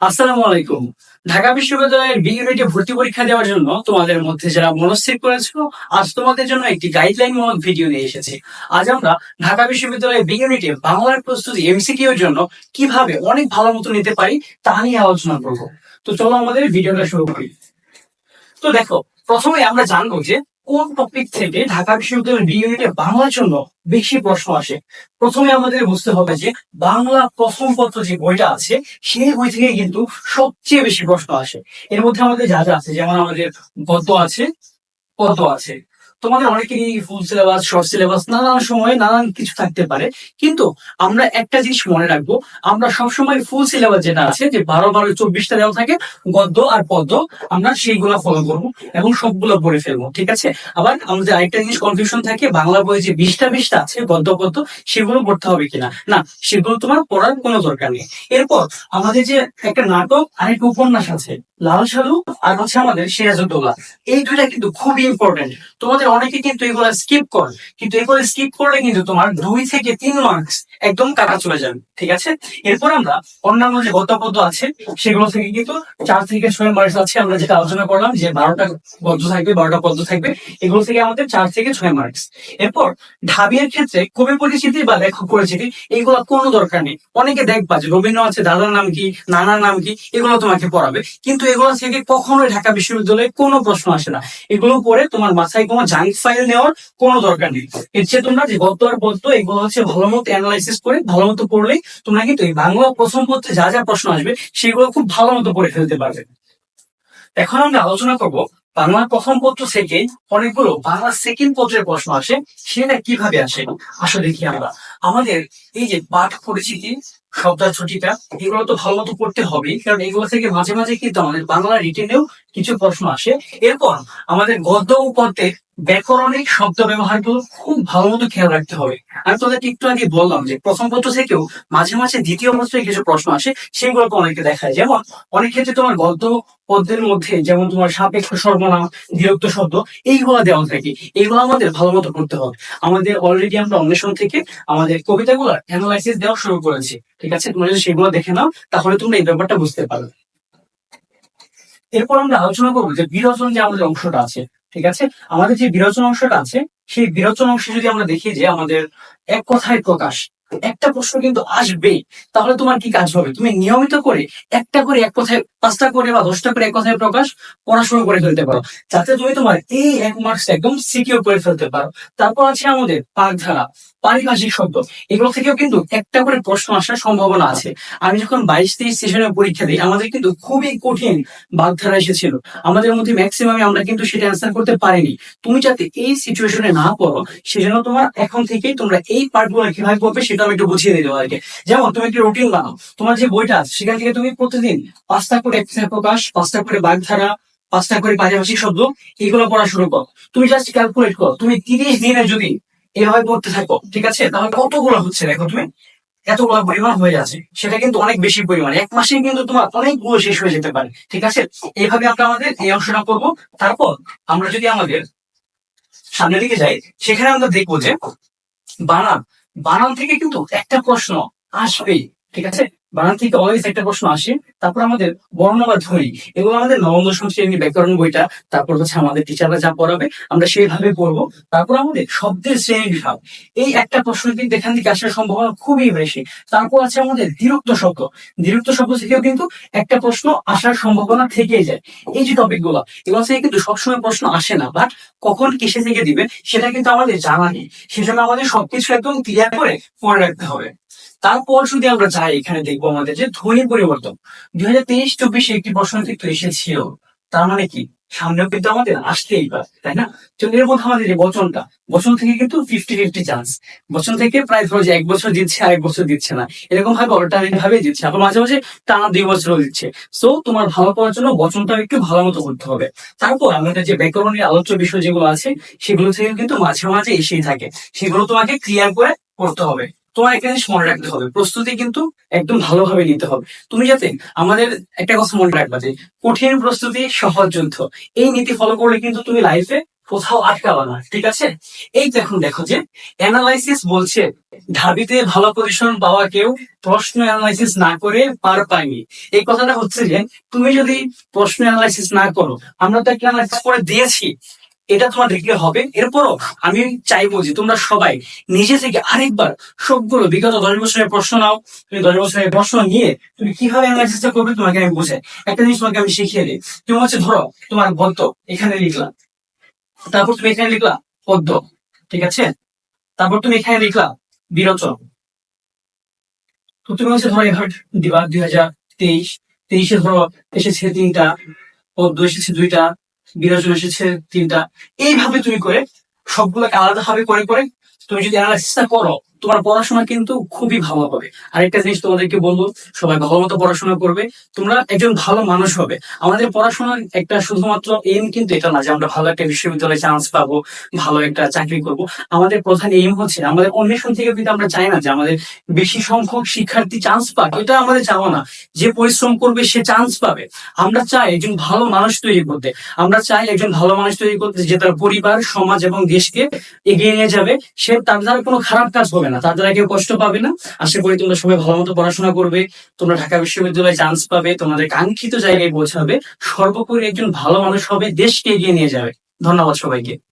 আসসালামু আলাইকুম। ঢাকা বিশ্ববিদ্যালয়ের বি ইউনিটে ভর্তি পরীক্ষা দেওয়ার জন্য তোমাদের মধ্যে যারা মনস্থির করেছিল আজ তোমাদের জন্য একটি গাইডলাইন মূলক ভিডিও নিয়ে এসেছি। আজ আমরা ঢাকা বিশ্ববিদ্যালয়ের বি ইউনিটে বাংলার প্রস্তুতি এমসিকিউ এর জন্য কীভাবে অনেক ভালো মতো নিতে পারি, তা নিয়ে আলোচনা করব। তো চলো আমাদের ভিডিওটা শুরু করি। তো দেখো, প্রথমে আমরা জানব যে কোন টপিক থেকে ঢাকা বিশ্ববিদ্যালয়ের বি বাংলার জন্য বেশি প্রশ্ন আসে? প্রথমে আমাদের বুঝতে হবে যে বাংলা প্রথম পত্র যে বইটা আছে, সেই বই থেকে কিন্তু সবচেয়ে বেশি প্রশ্ন আসে। এর মধ্যে আমাদের যা যা আছে, যেমন আমাদের গদ্য আছে পদ্ম আছে। তোমাদের অনেকেরই ফুল সিলেবাস শর্ট সিলেবাস নানান সময়ে নানান কিছু থাকতে পারে। কিন্তু আমরা একটা জিনিস মনে রাখব, আমরা সবসময় ফুল সিলেবাস যেটা আছে, যে বারো বারো, চব্বিশটা দেওয়া থাকে, গদ্য আর পদ্য, আমরা সেইগুলো ফলো করব এবং সবগুলো পড়ে ফেলব, ঠিক আছে? আবার আমাদের আরেকটা জিনিস কনফিউশন থাকে, বাংলা বইয়ে যে বিশটা বিশটা আছে, গদ্য, পদ্য, সেগুলো পড়তে হবে কিনা? না, সেগুলো তোমার পড়ার কোনো দরকার নেই। এরপর আমাদের যে একটা নাটক আর একটা উপন্যাস আছে, লাল সালু আর হচ্ছে আমাদের সিরাজউদ্দৌলা। এই দুইটা কিন্তু খুবই ইম্পর্টেন্ট তোমাদের অনেকে কিন্তু এগুলো স্কিপ করে। কিন্তু এগুলো স্কিপ করলে কিন্তু তোমার দুই থেকে তিন মার্কস একদম কাটা চলে যাবে, ঠিক আছে? এরপর আমরা অন্যান্য যে গদ্য পদ্য আছে, সেগুলো থেকে কিন্তু চার থেকে ছয় মার্কস আছে আমরা যেটা আলোচনা করলাম, যে বারোটা পদ্য থাকবে, বারোটা পদ্য থাকবে, এগুলো থেকে আমাদের চার থেকে ছয় মার্কস এরপর ঢাবির ক্ষেত্রে কবি পরিচিতি বা লেখক পরিচিতি, এগুলো কোনো দরকার নেই। অনেকে দেখবা যে রবীন্দ্র আছে, দাদার নাম কি, নানার নাম কি, এগুলো তোমাকে পড়াবে। কিন্তু এগুলো থেকে কখনোই ঢাকা বিশ্ববিদ্যালয়ে কোনো প্রশ্ন আসে না। এগুলো পড়ে তোমার মাথায় কোনো জাঙ্ক ফাইল নেওয়ার কোনো দরকার নেই। এর চেয়ে তোমরা যে গদ্য আর পদ্য এগুলো হচ্ছে ভালো মতো অ্যানালাইসিস করে, ভালো মতো পড়লেই তোমরা কিন্তু এই বাংলা প্রথম পত্রে যা যা প্রশ্ন আসবে, সেগুলো খুব ভালো মতো পড়ে ফেলতে পারবে। এখন আমরা আলোচনা করব বাংলা প্রথম পত্র থেকে অনেকগুলো বাংলা সেকেন্ড পত্রের প্রশ্ন আসে, সেটা কীভাবে আসে? আসলে দেখি আমরা। আমাদের এই যে পাঠ পরিচিতি শব্দ ছুটিটা এগুলো তো ভালো মতো পড়তে হবে কারণ এগুলো থেকে মাঝে মাঝে কিন্তু আমাদের বাংলা রিটেনেও কিছু প্রশ্ন আসে। এরপর আমাদের গদ্য ও পদ্যের ব্যাকরণিক শব্দ ব্যবহারগুলো খুব ভালো মতো খেয়াল রাখতে হবে। আমি তোদেরকে একটু আগে বললাম যে প্রথম পত্র থেকেও মাঝে মাঝে দ্বিতীয় পত্রে কিছু প্রশ্ন আসে সেগুলো অনেকে দেখায়। যেমন, অনেক ক্ষেত্রে তোমার গদ্য পদ্মের মধ্যে যেমন তোমার সাপেক্ষ সর্বনাম, বিরক্ত শব্দ, এইগুলো দেওয়া থাকে। এইগুলো আমাদের ভালো মতো করতে হবে। আমাদের অলরেডি আমরা অন্বেষণ থেকে আমাদের কবিতাগুলো অ্যানালাইসিস দেওয়া শুরু করেছি। ঠিক আছে? তোমরা যদি সেগুলো দেখে নাও, তাহলে তোমরা এই ব্যাপারটা বুঝতে পারবে। এরপর আমরা আলোচনা করব যে বিরোচন যে আমাদের অংশটা আছে, ঠিক আছে? আমাদের যে বিরোচন অংশটা আছে, সেই বিরোচন অংশে যদি আমরা দেখি যে আমাদের এক কথায় প্রকাশ, একটা প্রশ্ন কিন্তু আসবে, তাহলে তোমার কি কাজ হবে? তুমি নিয়মিত করে একটা করে এক কথায়, পাঁচটা করে বা দশটা করে এক কথায় প্রকাশ, পড়াশোনা করে ফেলতে পারো। যাতে তুমি তোমার এই এক মার্কস একদম সিকিউর করে ফেলতে পারো। তারপর আছে আমাদের পাকধারা পারিভাষিক শব্দ। এগুলো থেকেও কিন্তু একটা করে প্রশ্ন আসার সম্ভাবনা আছে। আমি যখন বাইশ তেইশ সেশনের পরীক্ষা দিই, আমাদের কিন্তু খুবই কঠিন বাগধারা এসেছিল। আমাদের মধ্যে ম্যাক্সিমাম আমরা কিন্তু সেটা অ্যান্সার করতে পারিনি। তুমি যাতে এই সিচুয়েশনে না পড়ো, সেজন্য তোমার এখন থেকেই তোমরা এই পার্টগুলো কীভাবে করবে সেটা আমি একটু বুঝিয়ে দিতে পারি যেমন, তুমি একটি রুটিন বানাও। তোমার যে বইটা আছে, সেখান থেকে তুমি প্রতিদিন পাঁচটা করে প্রকাশ, পাঁচটা করে বাগধারা, পাঁচটা করে পারিভাষিক শব্দ, এগুলো পড়া শুরু করো। তুমি জাস্ট ক্যালকুলেট করো। তুমি তিরিশ দিনে যদি এভাবে পড়তে থাকো, ঠিক আছে? তাহলে কতগুলো হচ্ছে দেখো তুমি? এতগুলো পরিমাণ হয়ে যাচ্ছে। সেটা কিন্তু অনেক বেশি পরিমাণ। এক মাসে কিন্তু তোমার অনেকগুলো শেষ হয়ে যেতে পারে, ঠিক আছে? এইভাবে আমরা আমাদের এই অংশটা করব। তারপর আমরা যদি আমাদের সামনের দিকে যাই, সেখানে আমরা দেখব যে বানান বানান থেকে কিন্তু একটা প্রশ্ন আসবেই, ঠিক আছে? বানান থেকে অলওয়েজ একটা প্রশ্ন আসে, তারপর আমাদের বর্ণ বা ধ্বনি এগুলো আমাদের নবম, দশম ব্যাকরণ বইটা, তারপর হচ্ছে আমাদের টিচাররা যা পড়াবে, আমরা সেইভাবে পড়ব। তারপর আমাদের শব্দের শ্রেণি বিভাগ, এই একটা প্রশ্ন কিন্তু এখান থেকে আসার সম্ভাবনা খুবই বেশি। তারপর আছে আমাদের বিরক্ত শব্দ বিরক্ত শব্দ থেকেও কিন্তু একটা প্রশ্ন আসার সম্ভাবনা থেকেই যায়। এই যে টপিকগুলো, এগুলো থেকে কিন্তু সবসময় প্রশ্ন আসে না বাট কখন কিসে থেকে দিবে, সেটা কিন্তু আমাদের জানা নেই। সেজন্য আমাদের সবকিছু একদম ক্লিয়ার করে পড়ে রাখতে হবে। তারপর যদি আমরা যাই, এখানে দেখব আমাদের যে ধ্বনির পরিবর্তন। দুই হাজার তেইশ, চব্বিশে একটি প্রশ্ন কিন্তু এসেছিল। তার মানে কি? সামনেও কিন্তু আমাদের আসতেই পারে, তাই না? তো এর মধ্যে আমাদের যে বচনটা, বচন থেকে কিন্তু ফিফটি ফিফটি চান্স বচন থেকে প্রায় ধরো যে এক বছর দিচ্ছে আর এক বছর দিচ্ছে না। এরকম ভাবে অল্টারনেট ভাবে দিচ্ছে, আবার মাঝে মাঝে টানা দুই বছরও দিচ্ছে। সো তোমার ভালো করার জন্য বচনটাও একটু ভালো মতো করতে হবে। তারপর আমাদের যে ব্যাকরণের আলোচ্য বিষয় যেগুলো আছে, সেগুলো থেকে কিন্তু মাঝে মাঝে এসেই থাকে। সেগুলো তোমাকে ক্লিয়ার করে করতে হবে। তোমার একটা জিনিস মনে রাখতে হবে, প্রস্তুতি কিন্তু একদম ভালোভাবে নিতে হবে। তুমি যাতে আমাদের একটা কথা মনে রাখবা যে, কঠিন প্রস্তুতি, সহজ যুদ্ধ, এই নীতি ফলো করলে কিন্তু তুমি লাইফে কোথাও আটকাবা না, ঠিক আছে? এই দেখুন, দেখো যে অ্যানালাইসিস বলছে, ঢাবিতে ভালো পজিশন পাওয়া কেউ প্রশ্ন অ্যানালাইসিস না করে পার পায়নি। এই কথাটা হচ্ছে যে, তুমি যদি প্রশ্ন অ্যানালাইসিস না করো, আমরা তো একটা অ্যানালাইসিস করে দিয়েছি এটা তোমার দেখলে হবে। এরপরও আমি চাইব যে তোমরা সবাই নিজে থেকে আরেকবার সবগুলো বিগত দশ বছরের প্রশ্ন নাও। তুমি দশ বছরের প্রশ্ন নিয়ে তুমি কীভাবে অ্যানালাইসিসটা করবে তোমাকে আমি বুঝাই। একটা জিনিস তোমাকে আমি শিখিয়ে দিই। তুমি হচ্ছে ধরো তোমার গদ্য এখানে লিখলা। তারপর তুমি এখানে লিখলা পদ্য ঠিক আছে? তারপর তুমি এখানে লিখলা বিরোচন তো তুমি হচ্ছে ধরো এবার দিবা দুই হাজার তেইশ। তেইশে ধরো এসেছে তিনটা, পদ্ম এসেছে দুইটা বিরোচন এসেছে তিনটা। এইভাবে তুমি করে সবগুলোকে আলাদাভাবে করে করে তুমি যদি অ্যানালাইসিসটা করো তোমার পড়াশোনা কিন্তু খুবই ভালো হবে। আরেকটা জিনিস তোমাদেরকে বলব, সবাই ভালো মতো পড়াশোনা করবে, তোমরা একজন ভালো মানুষ হবে। আমাদের পড়াশোনার একটা শুধুমাত্র এম কিন্তু এটা না যে আমরা ভালো একটা বিশ্ববিদ্যালয়ে চান্স পাবো, ভালো একটা চাকরি করব। আমাদের প্রধান এম হচ্ছে, আমাদের অন্বেষণ থেকে কিন্তু আমরা চাই না যে আমাদের বেশি সংখ্যক শিক্ষার্থী চান্স পাক, এটা আমাদের চাওয়া না। যে পরিশ্রম করবে, সে চান্স পাবে। আমরা চাই একজন ভালো মানুষ তৈরি করতে। আমরা চাই একজন ভালো মানুষ তৈরি করতে যে তার পরিবার, সমাজ এবং দেশকে এগিয়ে নিয়ে যাবে। সে তার দ্বারা কোনো খারাপ কাজ হবে না। তার দ্বারা কেউ কষ্ট পাবে না। আশা করি তোমরা সবাই ভালো মতো পড়াশোনা করবে। তোমরা ঢাকা বিশ্ববিদ্যালয়ে চান্স পাবে। তোমাদের কাঙ্ক্ষিত জায়গায় পৌঁছাবে। সর্বোপরি একজন ভালো মানুষ হবে, দেশকে এগিয়ে নিয়ে যাবে। ধন্যবাদ সবাইকে।